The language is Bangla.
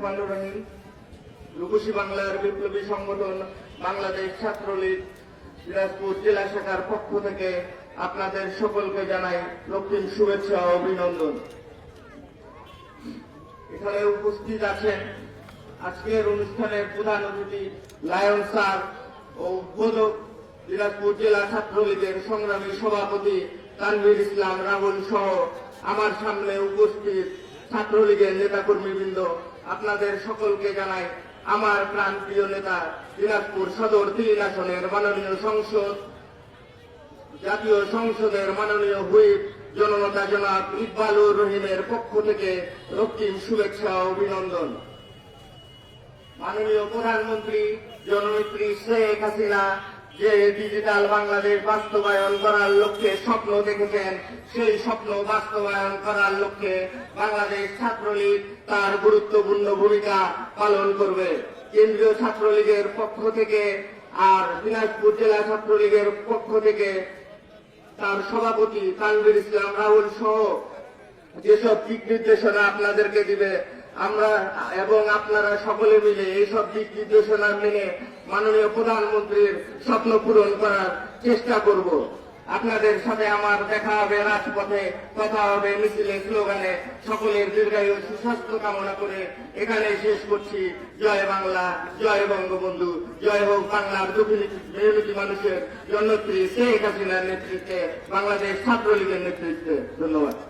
রহমানুর রহিম রূপসী বাংলার বিপ্লবী সংগঠন বাংলাদেশ ছাত্রলীগ, দিনাজপুর জেলা শাখার পক্ষ থেকে আপনাদের সকলকে জানাই রক্তিম শুভেচ্ছা ও অভিনন্দন। এখানে উপস্থিত আছেন আজকের অনুষ্ঠানের প্রধান অতিথি লায়ন স্যার ও উদ্বোধক দিনাজপুর জেলা ছাত্রলীগের সংগ্রামী সভাপতি তানভীর ইসলাম রাহুল সহ আমার সামনে উপস্থিত ছাত্রলীগের নেতাকর্মীবৃন্দ, আপনাদের সকলকে জানাই আমার প্রাণপ্রিয় নেতা দিনাজপুর সদর তিন আসনের মাননীয় সংসদ, জাতীয় সংসদের মাননীয় হুইপ জননেতা জনাব ইকবালুর রহিমের পক্ষ থেকে রক্তিম শুভেচ্ছা অভিনন্দন। মাননীয় প্রধানমন্ত্রী, জননেত্রী শেখ হাসিনা যে ডিজিটাল বাংলাদেশ বাস্তবায়ন করার লক্ষ্যে স্বপ্ন দেখেছেন, সেই স্বপ্ন বাস্তবায়ন করার লক্ষ্যে বাংলাদেশ ছাত্রলীগ তার গুরুত্বপূর্ণ ভূমিকা পালন করবে। কেন্দ্রীয় ছাত্রলীগের পক্ষ থেকে আর দিনাজপুর জেলা ছাত্রলীগের পক্ষ থেকে তার সভাপতি তানভীর ইসলাম রাহুল সহ যেসব দিক নির্দেশনা আপনাদেরকে দিবে আমরা এবং আপনারা সকলে মিলে এইসব দিক নির্দেশনা মেনে মাননীয় প্রধানমন্ত্রীর স্বপ্ন পূরণ করার চেষ্টা করব। আপনাদের সাথে আমার দেখা হবে, রাজপথে কথা হবে, মিছিলে স্লোগানে সকলের দীর্ঘায়ু সুস্বাস্থ্য কামনা করে এখানে শেষ করছি। জয় বাংলা, জয় বঙ্গবন্ধু, জয় হোক বাংলার মেহনতি মানুষের জন্মত্রী শেখ হাসিনার নেতৃত্বে, বাংলাদেশ ছাত্রলীগের নেতৃত্বে। ধন্যবাদ।